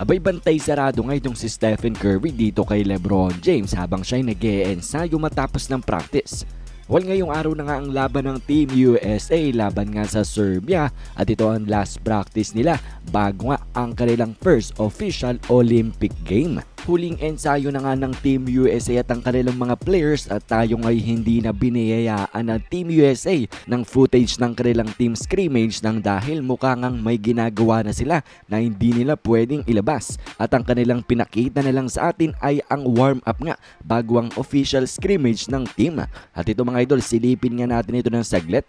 Abay bantay sarado nga itong si Stephen Curry dito kay Lebron James habang siya'y nag ensayo matapos ng practice. Well, ngayong araw na nga ang laban ng Team USA laban nga sa Serbia at ito ang last practice nila bago nga ang kanilang first official Olympic game. Huling ensayo na nga ng Team USA at ang kanilang mga players at tayo ngay hindi na biniyayaan ng Team USA ng footage ng kanilang team scrimmage nang dahil mukha ngang may ginagawa na sila na hindi nila pwedeng ilabas. At ang kanilang pinakita na lang sa atin ay ang warm up nga bago ang official scrimmage ng team. At ito mga idol, silipin nga natin ito ng saglit.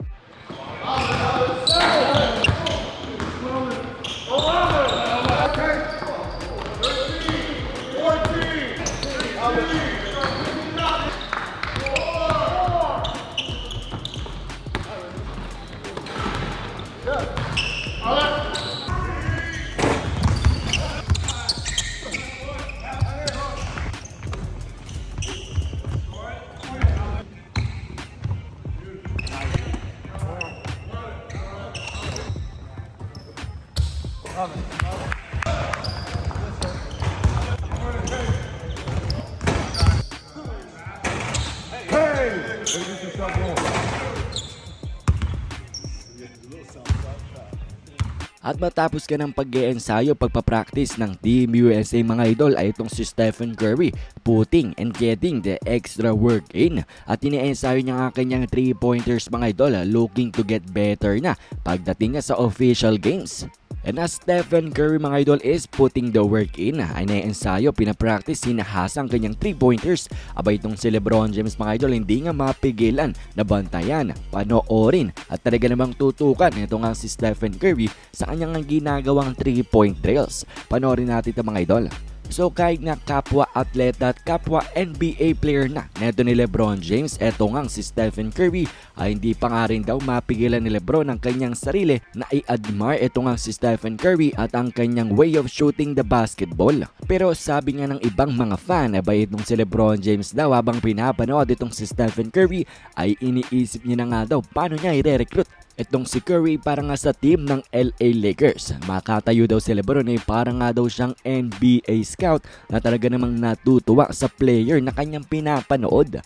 At matapos ka ng pag-iensayo pagpapractice ng Team USA mga idol ay itong si Stephen Curry putting and getting the extra work in. At iniensayo niya nga kanyang 3-pointers mga idol looking to get better na pagdating nga sa official games. And as Stephen Curry mga idol is putting the work in, ay naiensayo, pinapractice, sinahasa ang kanyang 3-pointers. Abay itong si Lebron James mga idol hindi nga mapigilan na bantayan, panoorin at talaga namang tutukan ito nga si Stephen Curry sa kanyang ginagawang 3-point drills. Panoorin natin ito mga idol. So kahit na kapwa atleta at kapwa NBA player na neto ni Lebron James, eto nga si Stephen Curry ay hindi pa nga rin daw mapigilan ni Lebron ang kanyang sarili na i-admire eto nga si Stephen Curry at ang kanyang way of shooting the basketball. Pero sabi nga ng ibang mga fan, abay itong si Lebron James daw habang pinapanood itong si Stephen Curry ay iniisip niya na nga daw paano niya i-recruit Itong si Curry para nga sa team ng LA Lakers. Makatayo daw si Lebron ay para nga daw siyang NBA scout na talaga namang natutuwa sa player na kanyang pinapanood.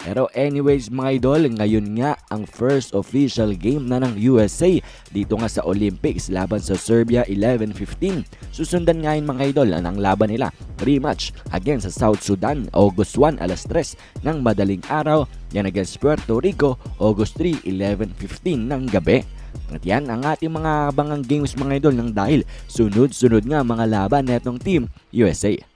Pero anyways mga idol, ngayon nga ang first official game na ng USA dito nga sa Olympics laban sa Serbia 11-15. Susundan nga mga idol ang laban nila rematch against sa South Sudan August 1 alas 3 ng madaling araw yan against Puerto Rico August 3 11.15 ng gabi. At yan ang ating mga abangang games mga idol ng dahil sunod-sunod nga mga laban netong team USA.